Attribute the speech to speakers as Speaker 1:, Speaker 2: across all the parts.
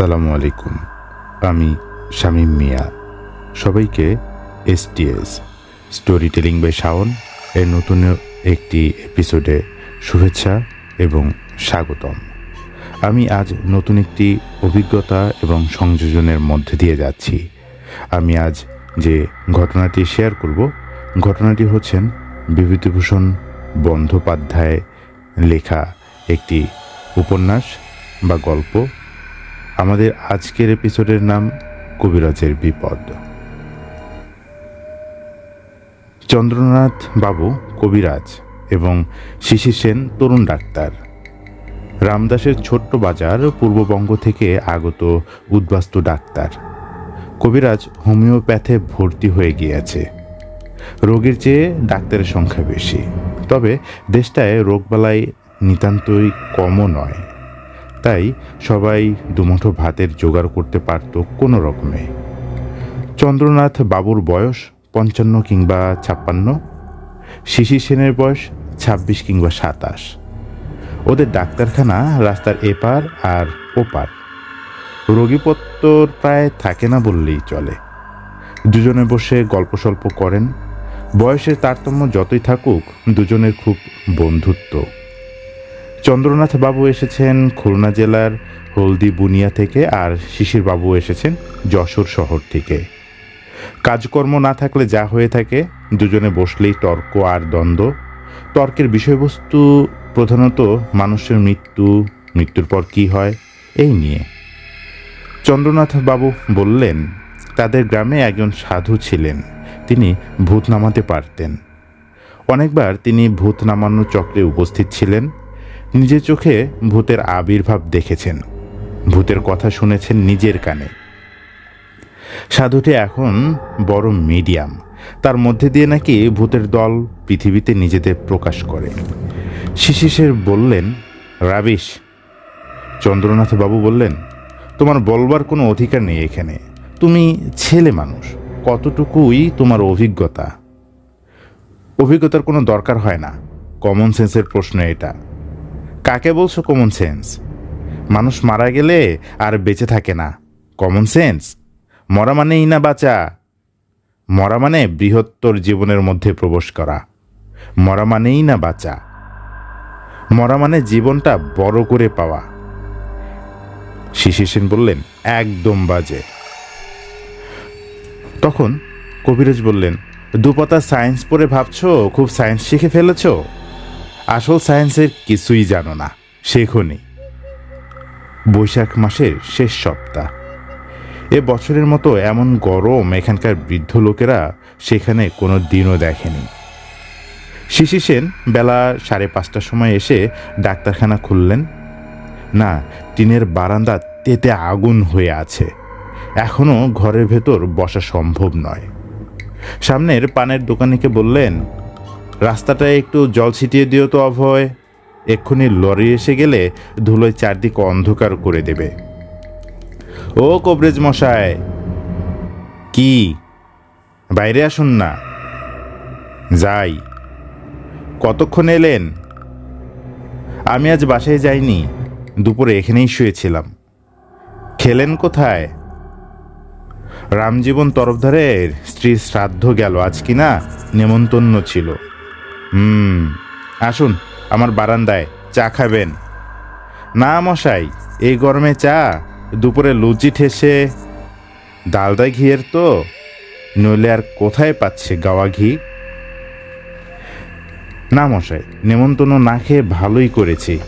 Speaker 1: আসসালামু আলাইকুম। আমি শামীম মিয়া। সবাইকে STS story telling by Shaon এর নতুন একটি এপিসোডে শুভেচ্ছা এবং স্বাগতম। আমি আজ নতুন একটি অভিজ্ঞতা এবং সংযোজনের মধ্যে দিয়ে যাচ্ছি। আমি আজ যে ঘটনাটি শেয়ার করব, ঘটনাটি হচ্ছেন বিভূতিভূষণ বন্দ্যোপাধ্যায় লেখা একটি উপন্যাস বা গল্প আমাদের আজকের এপিসোডের নাম কবিরাজের বিপদ। চন্দ্রনাথ বাবু কবিরাজ এবং শিশির সেন তরুণ ডাক্তার। রামদাসের ছোট্ট বাজার পূর্ববঙ্গ থেকে আগত উদ্বাস্তু ডাক্তার। কবিরাজ হোমিওপ্যাথে ভর্তি হয়ে গিয়েছে। রোগীর চেয়ে ডাক্তারের সংখ্যা বেশি। তবে দেশটায় রোগবালাই নিতান্তই কমও নয়। তাই সবাই দুমুঠো ভাতের জোগাড় করতে পারত কোনো রকমে। চন্দ্রনাথ বাবুর বয়স পঞ্চান্ন কিংবা ছাপ্পান্ন শিশির সেনের বয়স ছাব্বিশ কিংবা সাতাশ। ওদের ডাক্তারখানা রাস্তার এপার আর ওপার। রোগীপত্তর প্রায় থাকে না বললেই চলে। দুজনে বসে গল্প সল্প করেন। বয়সের তারতম্য যতই থাকুক, দুজনের খুব বন্ধুত্ব। চন্দ্রনাথ বাবু এসেছেন, খুলনা জেলার হলদি বুনিয়া থেকে, আর শিশির বাবু এসেছেন যশোর শহর থেকে। কাজকর্ম না থাকলে যা হয়ে থাকে, দুজনে বসলেই তর্ক আর দ্বন্দ্ব। তর্কের বিষয়বস্তু প্রধানত মানুষের মৃত্যু, মৃত্যুর পর কি হয়, এই নিয়ে। চন্দ্রনাথ বাবু বললেন, তাদের গ্রামে একজন সাধু ছিলেন, তিনি ভূত নামাতে পারতেন। অনেকবার তিনি ভূত নামানোর চক্রে উপস্থিত ছিলেন। নিজের চোখে ভূতের আবির্ভাব দেখেছেন। ভূতের কথা শুনেছেন নিজের কানে। সাধুটি এখন বড় মিডিয়াম। তার মধ্যে দিয়ে নাকি ভূতের দল পৃথিবীতে নিজেদের প্রকাশ করে। শিশিসের বললেন, রাবিশ, চন্দ্রনাথ বাবু বললেন, তোমার বলবার কোনো অধিকার নেই এখানে। তুমি ছেলে মানুষ, কতটুকুই তোমার অভিজ্ঞতা? অভিজ্ঞতার কোনো দরকার হয় না। কমন সেন্সের প্রশ্ন এটা। কাকে বলছো কমন সেন্স মানুষ মারা গেলে আর বেঁচে থাকে না। কমন সেন্স মরা মানেই না বাঁচা। মরা মানে বৃহত্তর জীবনের মধ্যে প্রবেশ করা। মরা মানেই না বাঁচা। মরা মানে জীবনটা বড় করে পাওয়া। শিশির সেন বললেন, একদম বাজে। তখন কবিরাজ বললেন, দুপাতা সায়েন্স পড়ে ভাবছ? খুব সায়েন্স শিখে ফেলেছো? আসল সায়েন্সের কিছুই জানো না, শেখনি। বৈশাখ মাসের শেষ সপ্তাহ। এ বছরের মতো এমন গরম এখানকার বৃদ্ধ লোকেরা সেখানে কোনো দিনও দেখেনি। শিশি সেন বেলা সাড়ে পাঁচটার সময় এসে ডাক্তারখানা খুললেন। না, টিনের বারান্দা তেতে আগুন হয়ে আছে। এখনও ঘরের ভেতর বসা সম্ভব নয়। সামনের পানের দোকানিকে বললেন রাস্তাটায় একটু জল ছিটিয়ে দিও তো, অভয়। এক্ষুনি লরি এসে গেলে ধুলোয় চারদিক অন্ধকার করে দেবে। ও কবরেজ মশায় কি? বাইরে আসুন না। যাই। কতক্ষণ এলেন? আমি আজ বাসায় যাইনি, দুপুরে এখানেই শুয়েছিলাম। খেলেন কোথায়? রামজীবন তরফদারের স্ত্রীর শ্রাদ্ধ গেল আজ কি না নেমন্তন্ন ছিল। হুম, আসুন, আমার বারান্দায় চা খাবেন। না মশাই, এই গরমে চা, দুপুরে লুচি ঠেসে ডালদা ঘিয়ের তো, নইলে আর কোথায় পাচ্ছে গাওয়া ঘি? না মশাই, নেমন্তন্ন না খেয়ে ভালোই করেছি।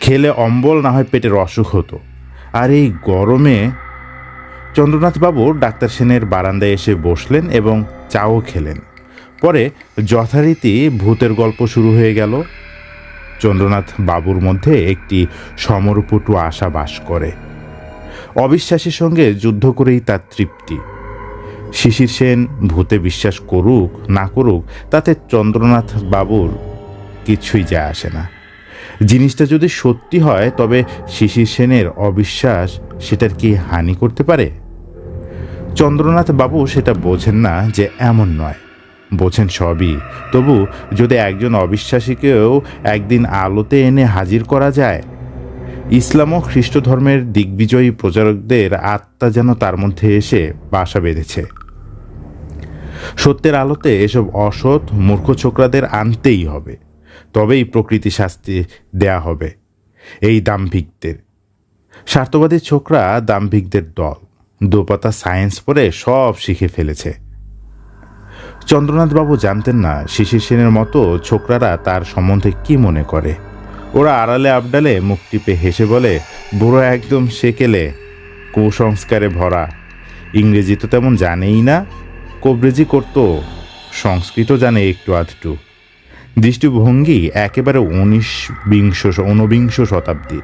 Speaker 1: খেলে অম্বল না হয় পেটের অসুখ হতো। আর এই গরমে চন্দ্রনাথবাবু ডাক্তার সেনের বারান্দায় এসে বসলেন এবং চাও খেলেন। পরে যথারীতি ভূতের গল্প শুরু হয়ে গেল। চন্দ্রনাথ বাবুর মধ্যে একটি সমরপটু আশা বাস করে। অবিশ্বাসের সঙ্গে যুদ্ধ করেই তার তৃপ্তি। শিশির সেন ভূতে বিশ্বাস করুক, না করুক, তাতে চন্দ্রনাথ বাবুর কিছুই যায় আসে না। জিনিসটা যদি সত্যি হয়, তবে শিশির সেনের অবিশ্বাস সেটার কি হানি করতে পারে? চন্দ্রনাথ বাবু সেটা বোঝেন না যে এমন নয়। বোঝেন সবই। তবু যদি একজন অবিশ্বাসীকেও একদিন আলোতে এনে হাজির করা যায়, ইসলাম ও খ্রিস্ট ধর্মের দিগ্বিজয়ী প্রচারকদের আত্মা যেন তার মধ্যে এসে বাসা বেঁধেছে। সত্যের আলোতে এসব অসৎ মূর্খ ছোকরাদের আনতেই হবে, তবেই প্রকৃতি শাস্তি দেয়া হবে, এই দাম্ভিকদের। স্বার্থবাদী ছোকরা দাম্ভিকদের দল, দোপাতা সায়েন্স পড়ে সব শিখে ফেলেছে। চন্দ্রনাথবাবু জানতেন না শিশির সেনের মতো ছোকরারা তার সম্বন্ধে কি মনে করে। ওরা আড়ালে আবডালে মুখ টিপে হেসে বলে, বুড়ো একদম সেকেলে, কুসংস্কারে ভরা। ইংরেজি তো তেমন জানেই না। কবরেজি করতো, সংস্কৃত জানে একটু আধটু। দৃষ্টিভঙ্গি একেবারে উনিশ বিংশ, ঊনবিংশ শতাব্দীর।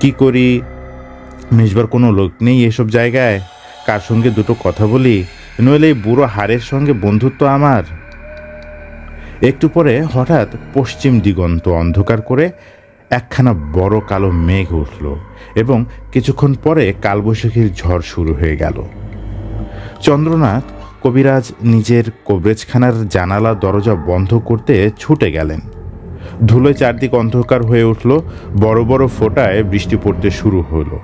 Speaker 1: কি করি? মেজবার কোনো লোক নেই এসব জায়গায়। কার সঙ্গে দুটো কথা বলি? নইলে এই বুড়ো হাড়ের সঙ্গে বন্ধুত্ব আমার? একটু পরে হঠাৎ পশ্চিম দিগন্ত অন্ধকার করে একখানা বড় কালো মেঘ উঠল এবং কিছুক্ষণ পরে কালবৈশাখীর ঝড় শুরু হয়ে গেল। চন্দ্রনাথ কবিরাজ নিজের কবরেজখানার জানালা দরজা বন্ধ করতে ছুটে গেলেন। ধুলোয় চারদিক অন্ধকার হয়ে উঠল, বড় বড় ফোঁটায় বৃষ্টি পড়তে শুরু হলো।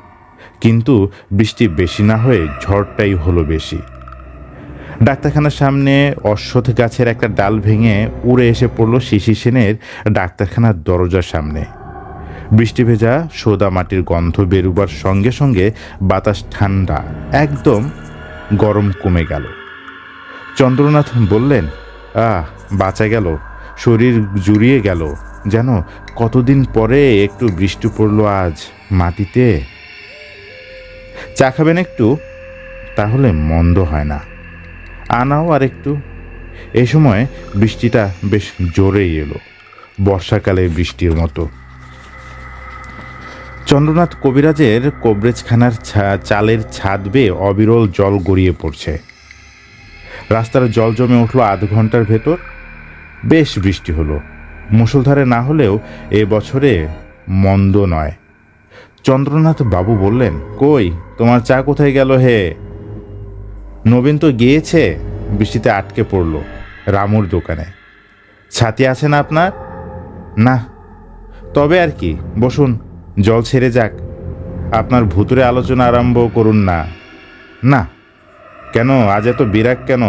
Speaker 1: কিন্তু বৃষ্টি বেশি না হয়ে ঝড়টাই হলো বেশি। ডাক্তারখানার সামনে অশ্বথ গাছের একটা ডাল ভেঙে উড়ে এসে পড়ল শিশি সেনের ডাক্তারখানার দরজার সামনে। বৃষ্টি ভেজা সোদা মাটির গন্ধ বেরুবার সঙ্গে সঙ্গে বাতাস ঠান্ডা, একদম গরম কমে গেল। চন্দ্রনাথ বললেন, আহ, বাঁচা গেল, শরীর জুড়িয়ে গেল। যেন কতদিন পরে একটু বৃষ্টি পড়ল আজ মাটিতে? চা খাবেন একটু, তাহলে মন্দ হয় না। আনাও আর একটু। এই সময় বৃষ্টিটা বেশ জোরেই এলো। বর্ষাকালে বৃষ্টির মতো। চন্দ্রনাথ কবিরাজের কবরেজখানার চালের ছাদ বেয়ে অবিরল জল গড়িয়ে পড়ছে। রাস্তার জল জমে উঠল আধ ঘণ্টার ভেতর। বেশ বৃষ্টি হলো। মুষলধারে না হলেও এ বছরে মন্দ নয়। চন্দ্রনাথ বাবু বললেন, কই, তোমার চা কোথায় গেল হে? নবীন তো গিয়েছে, বৃষ্টিতে আটকে পড়ল রামুর দোকানে। ছাতি আছে না আপনার? না। তবে আর কি, বসুন, জল ছেড়ে যাক। আপনার ভুতুরে আলোচনা আরম্ভ করুন না। না। কেন, আজ এত বিরাগ কেন?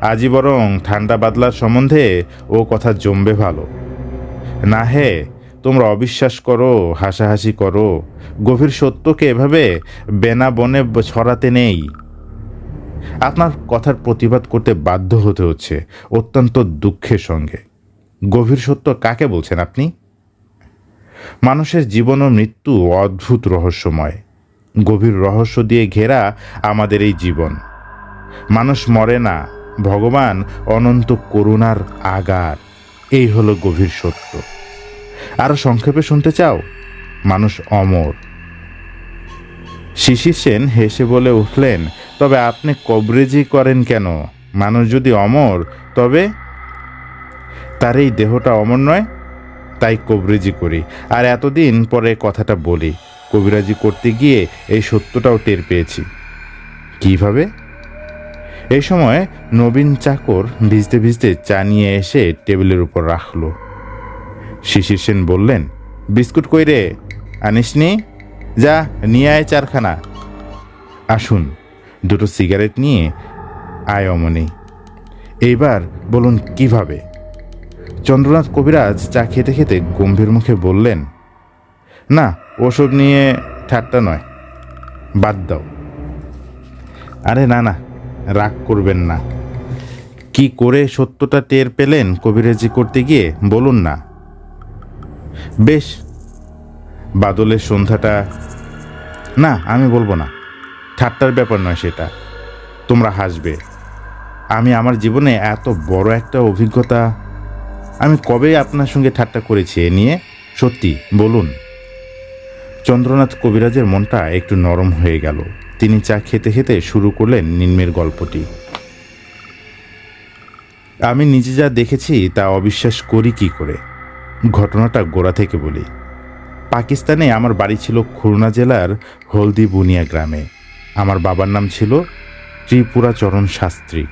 Speaker 1: আজই বরং ঠান্ডা বাদলার সম্বন্ধে ও কথা জমবে ভালো। না হে, তোমরা অবিশ্বাস করো, হাসাহাসি করো, গভীর সত্যকে এভাবে বেনা বনে ছড়াতে নেই। আপনার কথার প্রতিবাদ করতে বাধ্য হতে হচ্ছে অত্যন্ত দুঃখের সঙ্গে। গভীর সত্য কাকে বলছেন আপনি? মানুষের জীবন ও মৃত্যু অদ্ভুত রহস্যময়। গভীর রহস্য দিয়ে ঘেরা আমাদের এই জীবন। মানুষ মরে না, ভগবান অনন্ত করুণার আগার। এই হলো গভীর সত্য। আরও সংক্ষেপে শুনতে চাও? মানুষ অমর। শিশির সেন হেসে বলে উঠলেন তবে আপনি কবরেজি করেন কেন? মানুষ যদি অমর, তবে তার এই দেহটা অমর নয়, তাই কবরেজি করি। আর এতদিন পরে কথাটা বলি, কবিরাজি করতে গিয়ে এই সত্যটাও টের পেয়েছি। কীভাবে? এই সময় নবীন চাকর ভিজতে ভিজতে চা নিয়ে এসে টেবিলের উপর রাখল। শিশির সেন বললেন, বিস্কুট কই রে? আনিসনি? যা, নিয়ে আয় চারখানা। আসুন। দুটো সিগারেট নিয়ে আয় অমনি। এইবার বলুন কীভাবে? চন্দ্রনাথ কবিরাজ চা খেতে খেতে গম্ভীর মুখে বললেন, না, ওসব নিয়ে ঠাট্টা নয়, বাদ দাও। আরে না না, রাগ করবেন না। কি করে সত্যটা টের পেলেন কবিরাজি করতে গিয়ে, বলুন না। বেশ, বাদলের সন্ধ্যাটা, না, আমি বলব না। ঠাট্টার ব্যাপার নয় সেটা। তোমরা হাসবে। আমি আমার জীবনে এত বড় একটা অভিজ্ঞতা আমি কবে আপনার সঙ্গে ঠাট্টা করেছি এ নিয়ে? সত্যি, বলুন। চন্দ্রনাথ কবিরাজের মনটা একটু নরম হয়ে গেল। তিনি চা খেতে খেতে শুরু করলেন নিম্নের গল্পটি। আমি নিজে যা দেখেছি তা অবিশ্বাস করি কি করে? ঘটনাটা গোড়া থেকে বলি। পাকিস্তানে আমার বাড়ি ছিল খুলনা জেলার হলদি বুনিয়া গ্রামে। আমার বাবার নাম ছিল ত্রিপুরা চরণ শাস্ত্রী।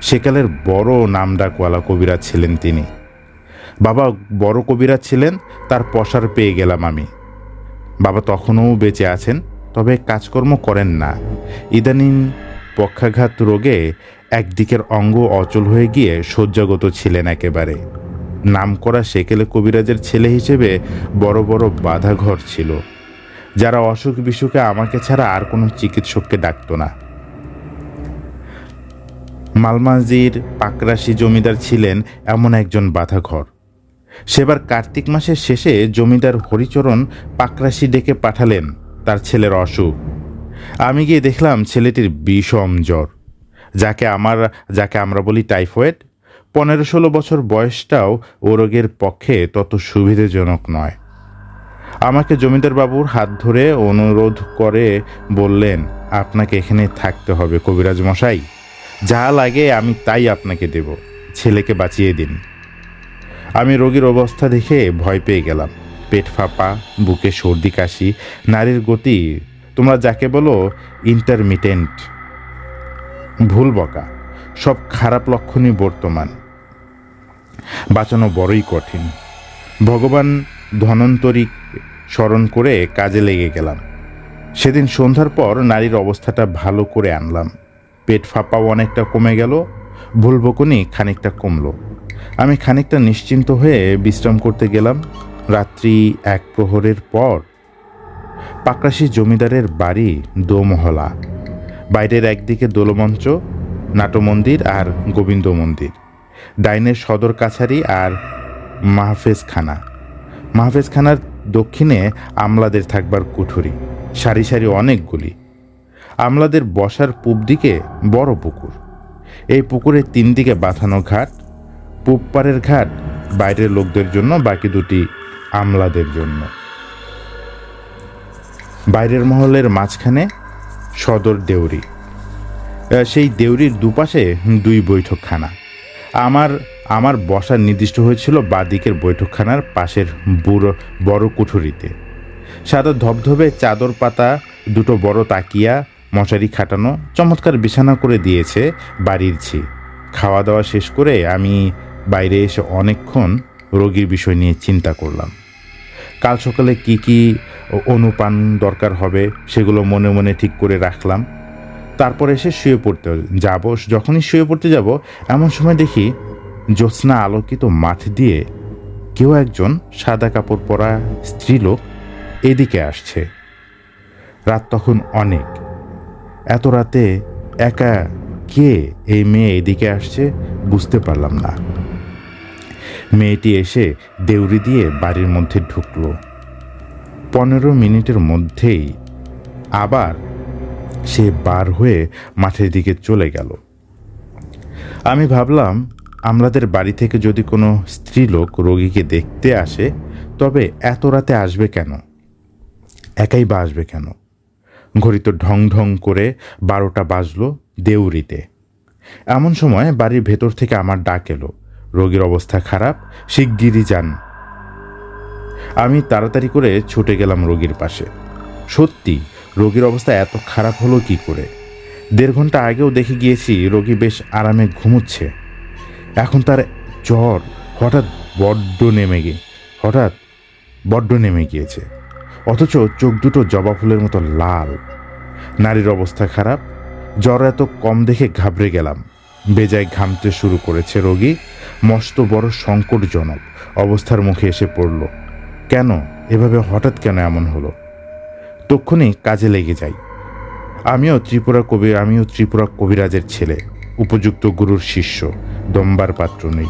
Speaker 1: সেকালের বড় নামডাকওয়ালা কবিরাজ ছিলেন তিনি। বাবা বড় কবিরাজ ছিলেন, তার পসার পেয়ে গেলাম আমি। বাবা তখনও বেঁচে আছেন, তবে কাজকর্ম করেন না। ইদানিং পক্ষাঘাত রোগে একদিকের অঙ্গ অচল হয়ে গিয়ে শয্যাগত ছিলেন একেবারে। নামকরা সেকেলে কবিরাজের ছেলে হিসেবে বড় বড় বাধাঘর ছিল। যারা অসুখ বিসুখে আমাকে ছাড়া আর কোনো চিকিৎসককে ডাকতো না। মালমাজির পাকরাশি জমিদার ছিলেন এমন একজন বাধাঘর। সেবার কার্তিক মাসের শেষে জমিদার হরিচরণ পাকরাশি ডেকে পাঠালেন তার ছেলের অসুখ। আমি গিয়ে দেখলাম ছেলেটির বিষম জ্বর, যাকে আমার, যাকে আমরা বলি টাইফয়েড। পনেরো ষোলো বছর বয়সটাও ও রোগের পক্ষে তত সুবিধাজনক নয়। আমাকে জমিদার বাবুর হাত ধরে অনুরোধ করে বললেন, আপনাকে এখানে থাকতে হবে কবিরাজ মশাই। যা লাগে আমি তাই আপনাকে দেব। ছেলেকে বাঁচিয়ে দিন। আমি রোগীর অবস্থা দেখে ভয় পেয়ে গেলাম। পেট ফাঁপা, বুকে সর্দি কাশি, নারীর গতি, তোমরা যাকে বলো ইন্টারমিটেন্ট ভুল বকা। সব খারাপ লক্ষণই বর্তমান। বাঁচানো বড়ই কঠিন। ভগবান ধনন্তরী স্মরণ করে কাজে লেগে গেলাম। সেদিন সন্ধ্যার পর নারীর অবস্থাটা ভালো করে আনলাম। পেট ফাঁপাও অনেকটা কমে গেল, ভুল বকুনি খানিকটা কমলো। আমি খানিকটা নিশ্চিন্ত হয়ে বিশ্রাম করতে গেলাম। রাত্রি এক প্রহরের পর পাকরাশি জমিদারের বাড়ি দোমহলা। বাইরের একদিকে দোলমঞ্চ, নাটমন্দির আর গোবিন্দ মন্দির। ডাইনের সদর কাছারি আর মাহফেজখানা। মাহফেজখানার দক্ষিণে আমলাদের থাকবার কুঠুরি, সারি সারি অনেকগুলি আমলাদের বসার পূব দিকে বড় পুকুর। এই পুকুরের তিন দিকে বাঁধানো ঘাট, পূব ঘাট, বাইরের লোকদের জন্য, বাকি দুটি আমলাদের জন্য। বাইরের মহলের মাঝখানে সদর দেউরি। সেই দেউরির দুপাশে দুই বৈঠকখানা। আমার আমার বসার নির্দিষ্ট হয়েছিল বাদিকের বৈঠকখানার পাশের বুড়ো, বড় কুঠুরিতে। সাদা ধবধবে চাদর পাতা, দুটো বড় তাকিয়া, মশারি খাটানো, চমৎকার বিছানা করে দিয়েছে বাড়ির ছি খাওয়া দাওয়া শেষ করে আমি বাইরে এসে অনেকক্ষণ রোগীর বিষয় নিয়ে চিন্তা করলাম। কাল সকালে কি কি অনুপান দরকার হবে সেগুলো মনে মনে ঠিক করে রাখলাম। তারপর এসে শুয়ে পড়তে যাব, যখনই শুয়ে পড়তে যাব, এমন সময় দেখি জ্যোৎস্না আলোকিত মাঠ দিয়ে কেউ একজন সাদা কাপড় পরা স্ত্রীলোক এদিকে আসছে। রাত তখন অনেক। এত রাতে একা কে এই মেয়ে এদিকে আসছে বুঝতে পারলাম না। মেয়েটি এসে দেউরি দিয়ে বাড়ির মধ্যে ঢুকলো। পনেরো মিনিটের মধ্যেই আবার সে বার হয়ে মাঠের দিকে চলে গেল। আমি ভাবলাম আমলাদের বাড়ি থেকে যদি কোনো স্ত্রীলোক রোগীকে দেখতে আসে, তবে এত রাতে আসবে কেন? একাই বা আসবে কেন? ঘড়ি তো ঢং ঢং করে বারোটা বাজলো দেউরিতে। এমন সময় বাড়ির ভেতর থেকে আমার ডাক এলো। রোগীর অবস্থা খারাপ, শিগগিরই যান। আমি তাড়াতাড়ি করে ছুটে গেলাম রোগীর পাশে। সত্যি, রোগীর অবস্থা এত খারাপ হলো কি করে? দেড় ঘণ্টা আগেও দেখে গিয়েছি রোগী বেশ আরামে ঘুমুচ্ছে। এখন তার জ্বর হঠাৎ বড্ড নেমে গিয়ে হঠাৎ বড্ড নেমে গিয়েছে। অথচ চোখ দুটো জবা ফুলের মতো লাল। নারীর অবস্থা খারাপ। জ্বর এত কম দেখে ঘাবড়ে গেলাম। বেজায় ঘামতে শুরু করেছে রোগী। মস্ত বড় সংকটজনক অবস্থার মুখে এসে পড়ল। কেন? এভাবে হঠাৎ কেন এমন হলো? তক্ষুনি কাজে লেগে যাই। আমিও ত্রিপুরা কবি আমিও ত্রিপুরা কবিরাজের ছেলে, উপযুক্ত গুরুর শিষ্য। দম্বার পাত্র নেই।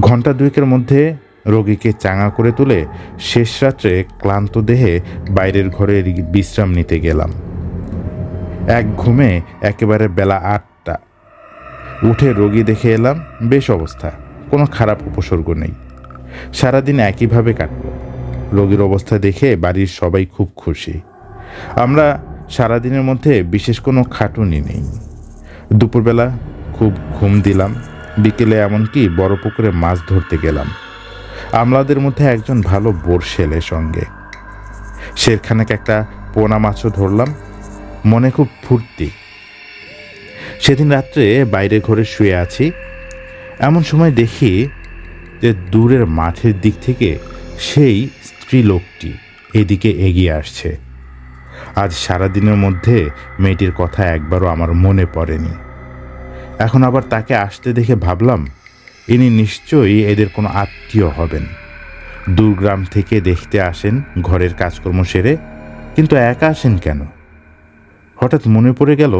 Speaker 1: ঘণ্টা দুয়েকের মধ্যে রোগীকে চাঙা করে তুলে শেষ রাত্রে ক্লান্ত দেহে বাইরের ঘরে বিশ্রাম নিতে গেলাম। এক ঘুমে একেবারে বেলা আটটা। উঠে রোগী দেখে এলাম, বেশ অবস্থা, কোনো খারাপ উপসর্গ নেই। সারাদিন একইভাবে কাটলো। রোগীর অবস্থা দেখে বাড়ির সবাই খুব খুশি। আমরা সারাদিনের মধ্যে বিশেষ কোনো খাটুনি নেই। দুপুরবেলা খুব ঘুম দিলাম বিকেলে এমনকি বড় পুকুরে মাছ ধরতে গেলাম। আমলাদের মধ্যে একজন ভালো বোরশেলের সঙ্গে। শেরখানেক একটা পোনা মাছও ধরলাম, মনে খুব ফুর্তি। সেদিন রাত্রে বাইরে ঘরে শুয়ে আছি, এমন সময় দেখি যে দূরের মাঠের দিক থেকে সেই স্ত্রীলোকটি এদিকে এগিয়ে আসছে। আজ সারাদিনের মধ্যে মেয়েটির কথা একবারও আমার মনে পড়েনি। এখন আবার তাকে আসতে দেখে ভাবলাম, ইনি নিশ্চয়ই এদের কোনো আত্মীয় হবেন। দূরগ্রাম থেকে দেখতে আসেন ঘরের কাজকর্ম সেরে, কিন্তু একা আসেন কেন? হঠাৎ মনে পড়ে গেল,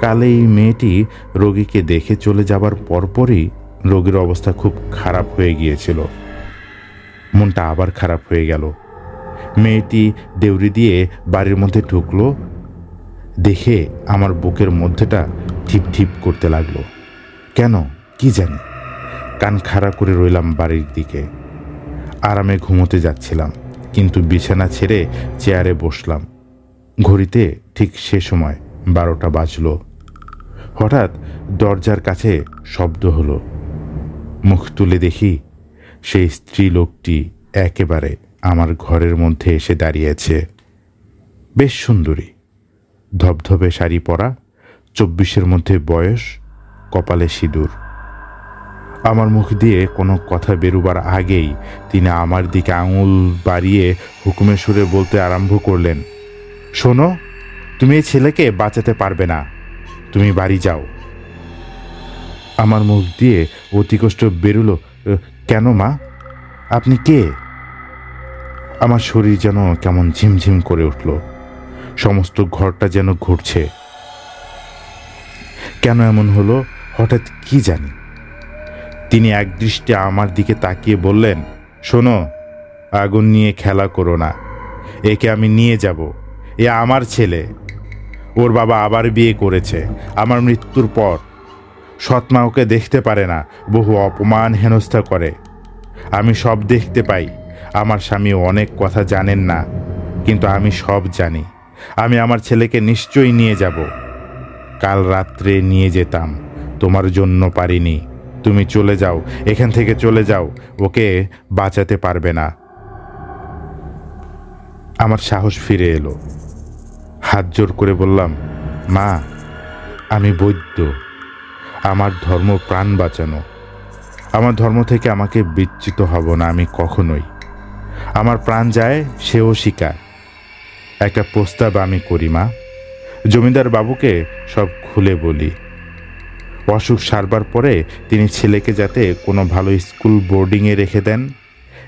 Speaker 1: কাল এই মেয়েটি রোগীকে দেখে চলে যাবার পরপরই রোগীর অবস্থা খুব খারাপ হয়ে গিয়েছিল। মনটা আবার খারাপ হয়ে গেল। মেয়েটি দেউরি দিয়ে বাড়ির মধ্যে ঢুকলো, দেখে আমার বুকের মধ্যেটা ঠিপ ঠিপ করতে লাগল। কেন? কি জানি। কান খাড়া করে রইলাম বাড়ির দিকে। আরামে ঘুমোতে যাচ্ছিলাম, কিন্তু বিছানা ছেড়ে চেয়ারে বসলাম। ঘড়িতে ঠিক সে সময় বারোটা বাজলো। হঠাৎ দরজার কাছে শব্দ হলো। মুখ তুলে দেখি সেই স্ত্রী লোকটি একেবারে আমার ঘরের মধ্যে এসে দাঁড়িয়েছে। বেশ সুন্দরী। ধবধবে শাড়ি পরা চব্বিশের মধ্যে বয়স, কপালে সিঁদুর। আমার মুখ দিয়ে কোনো কথা বেরুবার আগেই তিনি আমার দিকে আঙুল বাড়িয়ে হুকুমের সুরে বলতে আরম্ভ করলেন, শোনো, তুমি এই ছেলেকে বাঁচাতে পারবে না। তুমি বাড়ি যাও। আমার মুখ দিয়ে অতি কষ্ট বেরুলো কেন মা? আপনি কে? আমার শরীর যেন কেমন ঝিমঝিম করে উঠল। সমস্ত ঘরটা যেন ঘুরছে। কেন এমন হলো, হঠাৎ কি জানি। তিনি একদৃষ্টে আমার দিকে তাকিয়ে বললেন, শোনো, আগুন নিয়ে খেলা করো না। একে আমি নিয়ে যাব। এ আমার ছেলে। ওর বাবা আবার বিয়ে করেছে। আমার মৃত্যুর পর। সৎমা ওকে দেখতে পারে না, বহু অপমান হেনস্থা করে। আমি সব দেখতে পাই। আমার স্বামী অনেক কথা জানেন না, কিন্তু আমি সব জানি। আমি আমার ছেলেকে নিশ্চয়ই নিয়ে যাব। কাল রাত্রে নিয়ে যেতাম। তোমার জন্য পারিনি। তুমি চলে যাও। এখান থেকে চলে যাও। ওকে বাঁচাতে পারবে না। আমার সাহস ফিরে এলো। হাত জোর করে বললাম, মা, আমি বৈদ্য। আমার ধর্ম প্রাণ বাঁচানো। আমার ধর্ম থেকে আমাকে বিচ্যুত হব না আমি কখনোই। আমার প্রাণ যায়, সেও শিকার। একটা প্রস্তাব আমি করি, মা। জমিদার বাবুকে সব খুলে বলি। অসুখ সারবার পরে তিনি ছেলেকে যাতে কোনো ভালো স্কুল বোর্ডিংয়ে রেখে দেন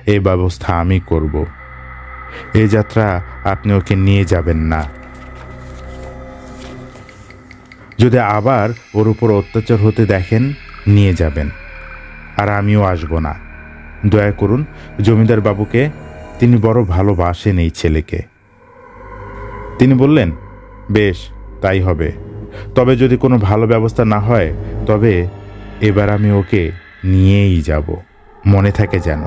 Speaker 1: এই ব্যবস্থা আমি করব। এ যাত্রা আপনি ওকে নিয়ে যাবেন না। যদি আবার ওর উপর অত্যাচার হতে দেখেন, নিয়ে যাবেন। আর আমিও আসব না। দয়া করুন, জমিদার বাবুকে, তিনি বড় ভালোবাসেন এই ছেলেকে। তিনি বললেন বেশ, তাই হবে। তবে যদি কোনো ভালো ব্যবস্থা না হয়, তবে এবার আমি ওকে নিয়েই যাব। মনে থাকে যেন।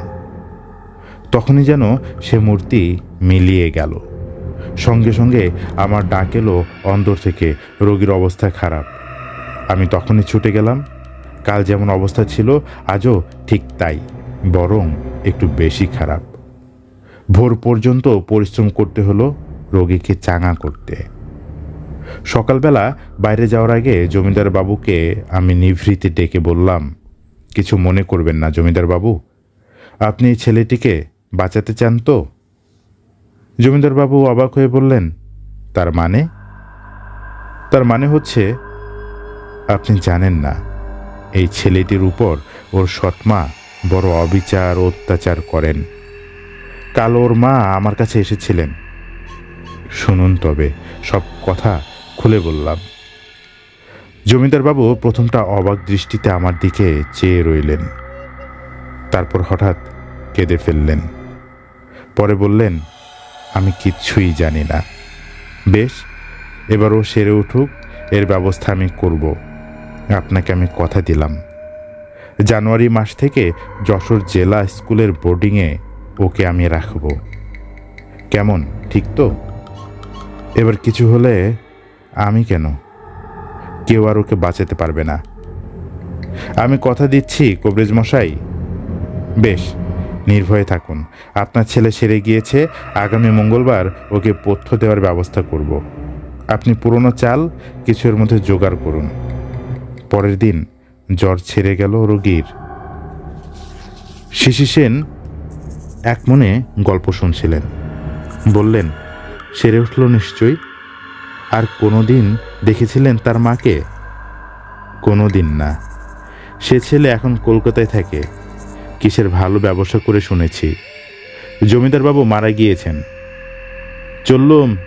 Speaker 1: তখনই যেন সে মূর্তি মিলিয়ে গেল। সঙ্গে সঙ্গে আমার ডাক এলো অন্দর থেকে, রোগীর অবস্থা খারাপ। আমি তখনই ছুটে গেলাম। কাল যেমন অবস্থা ছিল, আজও ঠিক তাই, বরং একটু বেশি খারাপ। ভোর পর্যন্ত পরিশ্রম করতে হলো রোগীকে চাঙা করতে। সকালবেলা বাইরে যাওয়ার আগে জমিদার বাবুকে আমি নিভৃতে ডেকে বললাম, কিছু মনে করবেন না জমিদার বাবু। আপনি ছেলেটিকে বাঁচাতে চান তো? জমিদার বাবু অবাক হয়ে বললেন, তার মানে? তার মানে হচ্ছে, আপনি জানেন না, এই ছেলেটির উপর ওর সৎমা বড় অবিচার অত্যাচার করেন। কাল ওর মা আমার কাছে এসেছিলেন। শুনুন তবে, সব কথা খুলে বললাম, জমিদার বাবু, প্রথমটা অবাক দৃষ্টিতে আমার দিকে চেয়ে রইলেন। তারপর হঠাৎ কেঁদে ফেললেন। পরে বললেন, আমি কিচ্ছুই জানি না। বেশ এবার ও সেরে উঠুক, এর ব্যবস্থা আমি করব। আপনাকে আমি কথা দিলাম। জানুয়ারি মাস থেকে যশোর জেলা স্কুলের বোর্ডিংয়ে ওকে আমি রাখব। কেমন, ঠিক তো? এবার কিছু হলে আমি কেন? কেউ আর ওকে বাঁচাতে পারবে না। আমি কথা দিচ্ছি, কবরেজ মশাই। বেশ, নির্ভয়ে থাকুন। আপনার ছেলে সেরে গিয়েছে, আগামী মঙ্গলবার ওকে পথ্য দেওয়ার ব্যবস্থা করব। আপনি পুরনো চাল, কিছুর মধ্যে জোগাড় করুন। পরের দিন জ্বর ছেড়ে গেল রোগীর। শিশি সেন এক মনে গল্প শুনছিলেন। বললেন, সেরে উঠল নিশ্চয়ই? আর কোনোদিন দেখেছিলেন তার মাকে? কোনো দিন না। সে ছেলে এখন কলকাতায় থাকে। কিসের ভালো ব্যবসা করে শুনেছি। জমিদারবাবু মারা গিয়েছেন। চললুম,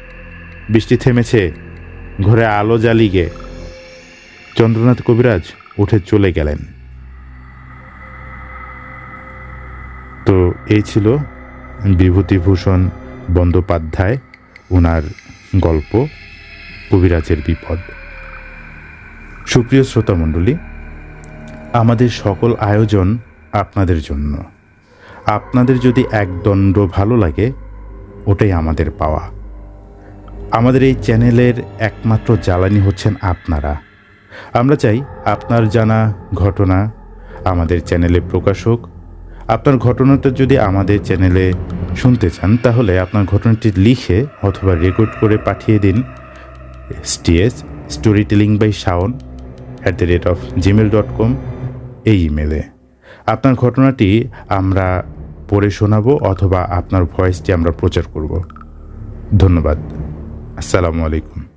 Speaker 1: বৃষ্টি থেমেছে, ঘরে আলো জ্বালিগে চন্দ্রনাথ কবিরাজ উঠে চলে গেলেন। তো এই ছিল বিভূতিভূষণ বন্দ্যোপাধ্যায় ওনার গল্প। কবিরাজের বিপদ। সুপ্রিয় শ্রোতা মণ্ডলী আমাদের সকল আয়োজন আপনাদের জন্য। আপনাদের যদি একদণ্ড ভালো লাগে, ওটাই আমাদের পাওয়া। আমাদের এই চ্যানেলের একমাত্র জ্বালানি হচ্ছেন আপনারা। আমরা চাই আপনার জানা ঘটনা আমাদের চ্যানেলে প্রকাশ হোক। আপনার ঘটনাটা যদি আমাদের চ্যানেলে শুনতে চান, তাহলে আপনার ঘটনাটি লিখে অথবা রেকর্ড করে পাঠিয়ে দিন। STS story telling by Shaon at the rate of Gmail dot com এই ইমেলে আপনার ঘটনাটি আমরা পড়ে শোনাবো অথবা আপনার ভয়েসটি আমরা প্রচার করব। ধন্যবাদ। আসসালামু আলাইকুম।